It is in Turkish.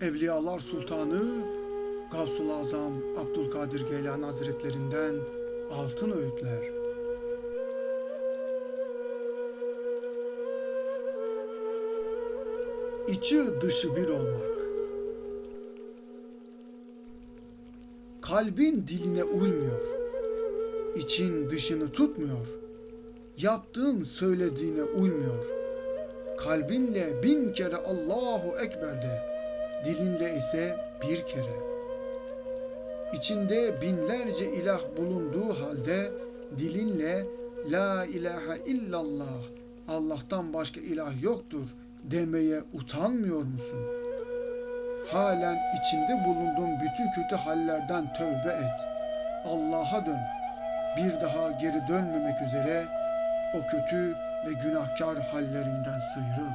Evliyalar Sultanı Gavsul Azam Abdülkadir Geylani Hazretlerinden altın öğütler. İçi dışı bir olmak. Kalbin diline uymuyor. İçin dışını tutmuyor. Yaptığın söylediğine uymuyor. Kalbinle bin kere Allahu Ekber de, dilinle ise bir kere. İçinde binlerce ilah bulunduğu halde dilinle La ilahe illallah Allah'tan başka ilah yoktur demeye utanmıyor musun? Halen içinde bulunduğun bütün kötü hallerden tövbe et. Allah'a dön. Bir daha geri dönmemek üzere o kötü ve günahkar hallerinden sıyrıl.